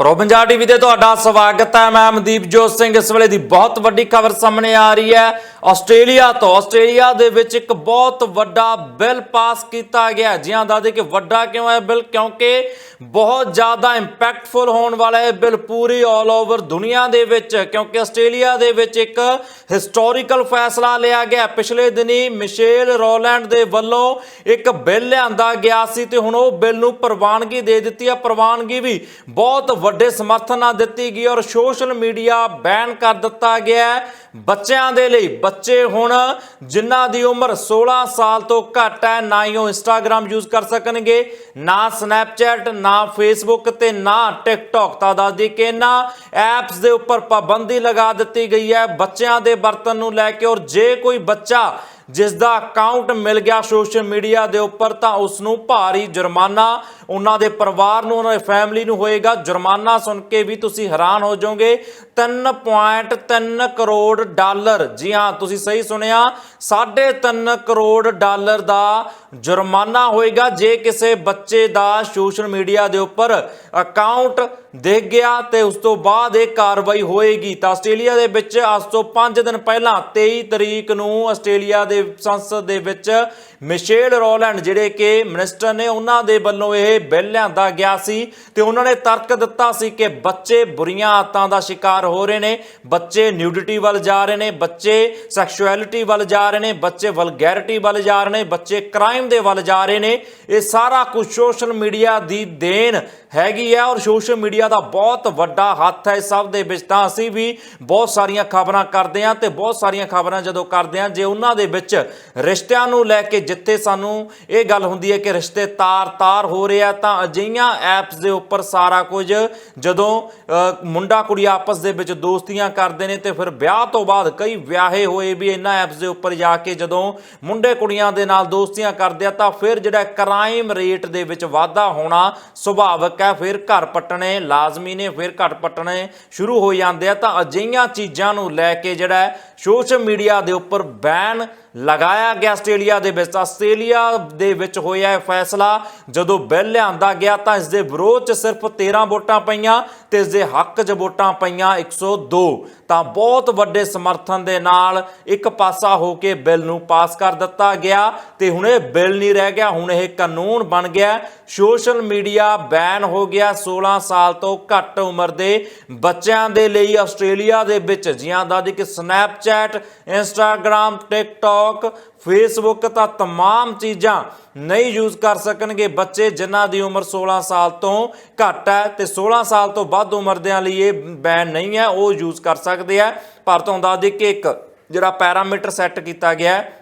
Pro Punjab TV ਤੇ ਤੁਹਾਡਾ ਸਵਾਗਤ ਹੈ। ਮੈਂ ਅਮਨਦੀਪ ਜੋਤ ਸਿੰਘ। ਇਸ ਵੇਲੇ ਦੀ ਬਹੁਤ ਵੱਡੀ ਖਬਰ ਸਾਹਮਣੇ ਆ ਰਹੀ ਹੈ। ਆਸਟ੍ਰੇਲੀਆ ਤੋਂ ਆਸਟ੍ਰੇਲੀਆ ਦੇ ਵਿੱਚ ਇੱਕ ਬਹੁਤ ਵੱਡਾ ਬਿੱਲ ਪਾਸ ਕੀਤਾ ਗਿਆ। ਹੈ। ਜੀ ਹਾਂ ਦੱਸਦੇ ਕਿ ਵੱਡਾ ਕਿਉਂ ਹੈ ਬਿੱਲ? ਕਿਉਂਕਿ ਬਹੁਤ ਜ਼ਿਆਦਾ ਇੰਪੈਕਟਫੁਲ ਹੋਣ ਵਾਲਾ ਇਹ ਬਿੱਲ ਪੂਰੀ ਆਲ ਓਵਰ ਦੁਨੀਆ ਦੇ ਵਿੱਚ, ਕਿਉਂਕਿ ਆਸਟ੍ਰੇਲੀਆ ਦੇ ਵਿੱਚ ਇੱਕ ਹਿਸਟੋਰੀਕਲ ਫੈਸਲਾ ਲਿਆ ਗਿਆ। ਪਿਛਲੇ ਦਿਨੀ ਮਿਸ਼ੇਲ ਰੋਲੈਂਡ ਦੇ ਵੱਲੋਂ ਇੱਕ ਬਿੱਲ ਲਿਆਂਦਾ ਗਿਆ ਸੀ ਤੇ ਹੁਣ ਉਹ ਬਿੱਲ ਨੂੰ ਪ੍ਰਵਾਨਗੀ ਦੇ ਦਿੱਤੀ ਹੈ ਪ੍ਰਵਾਨਗੀ ਵੀ ਬਹੁਤ ਵੱਡੇ ਸਮਰਥਨ ਨਾਲ ਦਿੱਤੀ ਗਈ ਔਰ ਸੋਸ਼ਲ ਮੀਡੀਆ ਬੈਨ ਕਰ ਦਿੱਤਾ ਗਿਆ ਬੱਚਿਆਂ ਦੇ ਲਈ, ਬੱਚੇ ਹੁਣ ਜਿਨ੍ਹਾਂ ਦੀ ਉਮਰ 16 ਸਾਲ ਤੋਂ ਘੱਟ ਹੈ, ਨਾ ਹੀ ਉਹ ਇੰਸਟਾਗ੍ਰam ਯੂਜ਼ ਕਰ ਸਕਣਗੇ, ਨਾ ਸਨੈਪਚੈਟ ਨਾ ਫੇਸਬੁੱਕ ਤੇ ਨਾ ਟਿਕਟੌਕ ਤਾਂ ਦੱਸਦੀ ਕਿ ਇਹਨਾਂ ਐਪਸ ਦੇ ਉੱਪਰ ਪਾਬੰਦੀ ਲਗਾ ਦਿੱਤੀ ਗਈ ਹੈ। ਬੱਚਿਆਂ ਦੇ ਵਰਤਨ ਨੂੰ ਲੈ ਕੇ ਔਰ ਜੇ ਕੋਈ ਬੱਚਾ ਜਿਸ ਦਾ ਅਕਾਊਂਟ ਮਿਲ ਗਿਆ ਸੋਸ਼ਲ ਮੀਡੀਆ ਦੇ ਉੱਪਰ ਤਾਂ ਉਸ ਨੂੰ ਭਾਰੀ ਜੁਰਮਾਨਾ ਉਹਨਾਂ ਦੇ ਪਰਿਵਾਰ ਨੂੰ, ਉਹਨਾਂ ਦੀ ਫੈਮਿਲੀ ਨੂੰ ਹੋਏਗਾ। ਜੁਰਮਾਨਾ ਸੁਣ ਕੇ ਵੀ ਤੁਸੀਂ ਹੈਰਾਨ ਹੋ ਜਾਓਗੇ। 3.3 ਕਰੋੜ ਡਾਲਰ। ਜੀ ਹਾਂ, ਤੁਸੀਂ ਸਹੀ ਸੁਣਿਆ। 3.5 ਕਰੋੜ ਡਾਲਰ ਦਾ ਜੁਰਮਾਨਾ ਹੋਏਗਾ। ਜੇ ਕਿਸੇ ਬੱਚੇ ਦਾ ਸੋਸ਼ਲ ਮੀਡੀਆ ਦੇ ਉੱਪਰ ਅਕਾਊਂਟ ਦੇਖ ਗਿਆ ਤੇ ਉਸ ਤੋਂ ਬਾਅਦ ਇਹ ਕਾਰਵਾਈ ਹੋਏਗੀ, ਤਾਂ ਆਸਟ੍ਰੇਲੀਆ ਦੇ ਵਿੱਚ ਅੱਜ ਤੋਂ 5 ਦਿਨ ਪਹਿਲਾਂ 23 ਤਰੀਕ ਨੂੰ ਆਸਟ੍ਰੇਲੀਆ ਦੇ ਸੰਸਦ ਦੇ ਵਿੱਚ ਮਿਸ਼ੇਲ ਰੋਲੈਂਡ, ਜਿਹੜੇ ਕਿ ਮਿਨਿਸਟਰ ਨੇ, ਉਹਨਾਂ ਦੇ ਵੱਲੋਂ ਇਹ ਬਿੱਲ ਲਿਆਂਦਾ ਗਿਆ ਸੀ ਤੇ ਉਹਨਾਂ ਨੇ ਤਰਕ ਦਿੱਤਾ ਸੀ ਕਿ ਬੱਚੇ ਬੁਰੀਆਂ ਆਦਤਾਂ ਦਾ ਸ਼ਿਕਾਰ ਹੋ ਰਹੇ ਨੇ, ਬੱਚੇ ਨਿਊਡਿਟੀ ਵੱਲ ਜਾ ਰਹੇ ਨੇ, ਬੱਚੇ ਸੈਕਸ਼ੁਅਲਿਟੀ ਵੱਲ ਜਾ ਰਹੇ ਨੇ, ਬੱਚੇ ਵਲਗੈਰਿਟੀ ਵੱਲ ਜਾ ਰਹੇ ਨੇ, ਬੱਚੇ ਕ੍ਰਾਈਮ ਦੇ ਵੱਲ ਜਾ ਰਹੇ ਨੇ। ਇਹ ਸਾਰਾ ਕੁਝ ਸੋਸ਼ਲ ਮੀਡੀਆ ਦੀ ਦੇਣ ਹੈਗੀ ਹੈ ਔਰ ਸੋਸ਼ਲ ਮੀਡੀਆ ਦਾ ਬਹੁਤ ਵੱਡਾ ਹੱਥ ਹੈ। ਇਸ ਸਭ ਦੇ ਵਿੱਚ ਤਾਂ ਅਸੀਂ ਵੀ ਬਹੁਤ ਸਾਰੀਆਂ ਖਬਰਾਂ ਕਰਦੇ ਹਾਂ ਤੇ ਬਹੁਤ ਸਾਰੀਆਂ ਖਬਰਾਂ ਜਦੋਂ ਕਰਦੇ ਹਾਂ, ਜੇ ਉਹਨਾਂ ਦੇ ਵਿੱਚ ਰਿਸ਼ਤਿਆਂ ਨੂੰ ਲੈ ਕੇ ਜਿੱਥੇ ਸਾਨੂੰ ਇਹ ਗੱਲ ਹੁੰਦੀ ਹੈ ਕਿ ਰਿਸ਼ਤੇ ਤਾਰ-ਤਾਰ ਹੋ ਰਿਹਾ ਤਾਂ ਅਜਿਹੀਆਂ ਐਪਸ ਦੇ ਉੱਪਰ ਸਾਰਾ ਕੁਝ ਜਦੋਂ ਮੁੰਡਾ ਕੁੜੀ ਆਪਸ ਦੇ ਵਿੱਚ ਦੋਸਤੀਆਂ ਕਰਦੇ ਨੇ ਤੇ ਫਿਰ ਵਿਆਹ ਤੋਂ ਬਾਅਦ ਕਈ ਵਿਆਹੇ ਹੋਏ ਵੀ ਇਹਨਾਂ ਐਪਸ ਦੇ ਉੱਪਰ ਜਾ ਕੇ ਜਦੋਂ ਮੁੰਡੇ ਕੁੜੀਆਂ ਦੇ ਨਾਲ ਦੋਸਤੀਆਂ ਕਰਦੇ ਆ ਤਾਂ ਫਿਰ ਜਿਹੜਾ ਕ੍ਰਾਈਮ ਰੇਟ ਦੇ ਵਿੱਚ ਵਾਧਾ ਹੋਣਾ ਸੁਭਾਵਿਕ ਹੈ। ਫਿਰ ਘਰ ਪੱਟਣੇ ਲਾਜ਼ਮੀ ਨੇ, ਫਿਰ ਘਰ ਪੱਟਣੇ ਸ਼ੁਰੂ ਹੋ ਜਾਂਦੇ ਆ ਤਾਂ ਅਜਿਹੀਆਂ ਚੀਜ਼ਾਂ ਨੂੰ ਲੈ ਕੇ ਜਿਹੜਾ ਸੋਸ਼ਲ ਮੀਡੀਆ ਦੇ ਉੱਪਰ ਬੈਨ ਲਗਾਇਆ ਗਿਆ ਆਸਟ੍ਰੇਲੀਆ ਦੇ ਵਿੱਚ। ਤਾਂ ਆਸਟ੍ਰੇਲੀਆ ਦੇ ਵਿੱਚ ਹੋਇਆ ਇਹ ਫੈਸਲਾ। ਜਦੋਂ ਬਿੱਲ ਲਿਆਂਦਾ ਗਿਆ ਤਾਂ ਇਸ ਦੇ ਵਿਰੋਧ 'ਚ ਸਿਰਫ 13 ਵੋਟਾਂ ਪਈਆਂ ਤੇ ਇਸ ਦੇ ਹੱਕ 'ਚ ਵੋਟਾਂ ਪਈਆਂ 102 ਤਾਂ ਬਹੁਤ ਵੱਡੇ ਸਮਰਥਨ ਦੇ ਨਾਲ ਇੱਕ ਪਾਸਾ ਹੋ ਕੇ ਬਿੱਲ ਨੂੰ ਪਾਸ ਕਰ ਦਿੱਤਾ ਗਿਆ ਤੇ ਹੁਣ ਇਹ ਬਿੱਲ ਨਹੀਂ ਰਹਿ ਗਿਆ, ਹੁਣ ਇਹ ਕਾਨੂੰਨ ਬਣ ਗਿਆ। ਸੋਸ਼ਲ ਮੀਡੀਆ ਬੈਨ ਹੋ ਗਿਆ 16 ਸਾਲ ਤੋਂ ਘੱਟ ਉਮਰ ਦੇ ਬੱਚਿਆਂ ਦੇ ਲਈ ਆਸਟ੍ਰੇਲੀਆ ਦੇ ਵਿੱਚ। ਜਿਹਾਂ ਦਾ ਕਿ Snapchat Instagram TikTok ਫੇਸਬੁੱਕ ਤਾਂ तमाम ਚੀਜ਼ਾਂ ਨਹੀਂ ਯੂਜ਼ ਕਰ ਸਕਣਗੇ ਬੱਚੇ ਜਿਨ੍ਹਾਂ ਦੀ ਉਮਰ 16 ਸਾਲ ਤੋਂ ਘੱਟ ਹੈ ਤੇ 16 ਸਾਲ ਤੋਂ ਵੱਧ ਉਮਰ ਦਿਆਂ ਲਈ ਇਹ ਬੈਨ ਨਹੀਂ ਹੈ ਉਹ ਯੂਜ਼ ਕਰ ਸਕਦੇ ਆ ਪਰ ਤੁਹਾਨੂੰ ਦੱਸ ਦਈਏ ਕਿ ਇੱਕ ਜਿਹੜਾ ਪੈਰਾਮੀਟਰ ਸੈੱਟ ਕੀਤਾ ਗਿਆ ਹੈ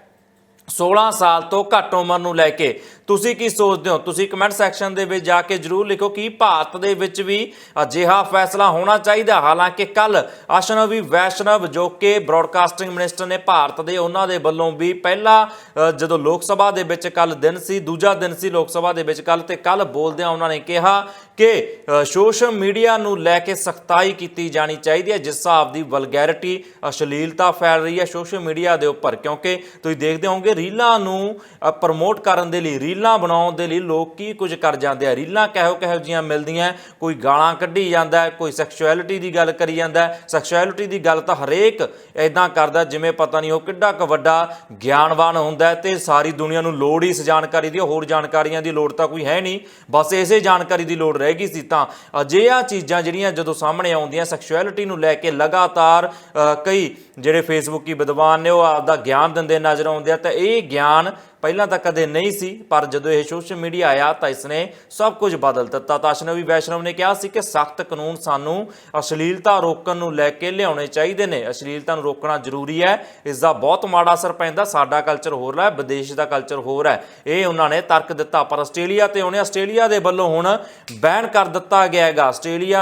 16 ਸਾਲ ਤੋਂ ਘੱਟ ਉਮਰ ਨੂੰ ਲੈ ਕੇ ਤੁਸੀਂ ਕੀ ਸੋਚਦੇ ਹੋ? ਤੁਸੀਂ ਕਮੈਂਟ ਸੈਕਸ਼ਨ ਦੇ ਵਿੱਚ ਜਾ ਕੇ ਜਰੂਰ ਲਿਖੋ ਕਿ ਭਾਰਤ ਦੇ ਵਿੱਚ ਵੀ ਅਜਿਹਾ ਫੈਸਲਾ ਹੋਣਾ ਚਾਹੀਦਾ। ਹਾਲਾਂਕਿ ਕੱਲ ਅਸ਼ਨਵੀ, ਵੈਸ਼ਨਵ ਜੋ ਕਿ ਬ੍ਰਾਡਕਾਸਟਿੰਗ ਮਿਨਿਸਟਰ ਨੇ ਭਾਰਤ ਦੇ ਉਹਨਾਂ ਦੇ ਵੱਲੋਂ ਵੀ ਪਹਿਲਾ ਜਦੋਂ ਲੋਕ ਸਭਾ ਦੇ ਵਿੱਚ ਕੱਲ ਦਿਨ ਸੀ, ਦੂਜਾ ਦਿਨ ਸੀ ਲੋਕ ਸਭਾ ਦੇ ਵਿੱਚ ਕੱਲ ਤੇ ਕੱਲ ਬੋਲਦਿਆਂ ਉਹਨਾਂ ਨੇ ਕਿਹਾ ਕਿ ਸੋਸ਼ਲ ਮੀਡੀਆ ਨੂੰ ਲੈ ਕੇ ਸਖਤਾਈ ਕੀਤੀ ਜਾਣੀ ਚਾਹੀਦੀ ਹੈ, ਜਿਸ ਹਿਸਾਬ ਦੀ ਵਲਗੈਰਿਟੀ ਅਸ਼ਲੀਲਤਾ ਫੈਲ ਰਹੀ ਹੈ ਸੋਸ਼ਲ ਮੀਡੀਆ ਦੇ ਉੱਪਰ। ਕਿਉਂਕਿ ਤੁਸੀਂ ਦੇਖਦੇ ਹੋਵੋਗੇ, ਰੀਲਾਂ ਨੂੰ ਪ੍ਰਮੋਟ ਕਰਨ ਦੇ ਲਈ ਰੀਲਾਂ ਬਣਾਉਣ ਦੇ ਲਈ ਲੋਕ ਕੀ ਕੁਝ ਕਰ ਜਾਂਦੇ ਆ? ਰੀਲਾਂ ਕਿਹੋ ਕਿਹੋ ਜੀਆਂ ਮਿਲਦੀਆਂ? ਕੋਈ ਗਾਲਾਂ ਕੱਢੀ ਜਾਂਦਾ ਕੋਈ ਸੈਕਸ਼ੁਅਲਿਟੀ ਦੀ ਗੱਲ ਕਰੀ ਜਾਂਦਾ ਸੈਕਸ਼ੁਅਲਿਟੀ ਦੀ ਗੱਲ ਤਾਂ ਹਰੇਕ ਐਦਾਂ ਕਰਦਾ ਜਿਵੇਂ ਪਤਾ ਨਹੀਂ ਉਹ ਕਿੱਡਾ ਕੁ ਵੱਡਾ ਗਿਆਨਵਾਨ ਹੁੰਦਾ ਹੈ ਤੇ ਸਾਰੀ ਦੁਨੀਆ ਨੂੰ ਲੋੜ ਹੀ ਇਸ ਜਾਣਕਾਰੀ ਦੀ, ਹੋਰ ਜਾਣਕਾਰੀਆਂ ਦੀ ਲੋੜ ਤਾਂ ਕੋਈ ਹੈ ਨਹੀਂ। ਬਸ ਇਸੇ ਜਾਣਕਾਰੀ ਦੀ ਲੋੜ ਰਹਿ ਗਈ ਸੀ ਤਾਂ ਅਜਿਹੀਆਂ ਚੀਜ਼ਾਂ ਜਿਹੜੀਆਂ ਜਦੋਂ ਸਾਹਮਣੇ ਆਉਂਦੀਆਂ ਸੈਕਸ਼ੁਅਲਿਟੀ ਨੂੰ ਲੈ ਕੇ ਲਗਾਤਾਰ ਕਈ ਜਿਹੜੇ ਫੇਸਬੁੱਕੀ ਵਿਦਵਾਨ ਨੇ ਉਹ ਆਪਦਾ ਗਿਆਨ ਦਿੰਦੇ ਨਜ਼ਰ ਆਉਂਦੇ ਆ, ਤਾਂ ਇਹ ਗਿਆਨ ਪਹਿਲਾਂ ਤਾਂ ਕਦੇ ਨਹੀਂ ਸੀ, ਪਰ ਪਰ ਜਦੋਂ ਇਹ ਸੋਸ਼ਲ ਮੀਡੀਆ ਆਇਆ ਤਾਂ ਇਸਨੇ ਸਭ ਕੁਝ ਬਦਲ ਦਿੱਤਾ। ਤਾਂ ਅਸ਼ਨਵੀ ਵੈਸ਼ਨਵ ਨੇ ਕਿਹਾ ਸੀ ਕਿ ਸਖਤ ਕਾਨੂੰਨ ਸਾਨੂੰ ਅਸ਼ਲੀਲਤਾ ਰੋਕਣ ਨੂੰ ਲੈ ਕੇ ਲਿਆਉਣੇ ਚਾਹੀਦੇ ਨੇ। ਅਸ਼ਲੀਲਤਾ ਨੂੰ ਰੋਕਣਾ ਜ਼ਰੂਰੀ ਹੈ। ਇਸ ਦਾ ਬਹੁਤ ਮਾੜਾ ਅਸਰ ਪੈਂਦਾ। ਸਾਡਾ ਕਲਚਰ ਹੋਰ ਹੈ, ਵਿਦੇਸ਼ ਦਾ ਕਲਚਰ ਹੋਰ ਹੈ। ਇਹ ਉਹਨਾਂ ਨੇ ਤਰਕ ਦਿੱਤਾ। ਪਰ ਆਸਟ੍ਰੇਲੀਆ ਤੇ ਉਹਨੇ ਆਸਟ੍ਰੇਲੀਆ ਦੇ ਵੱਲੋਂ ਹੁਣ ਬੈਨ ਕਰ ਦਿੱਤਾ ਗਿਆ ਹੈਗਾ ਆਸਟ੍ਰੇਲੀਆ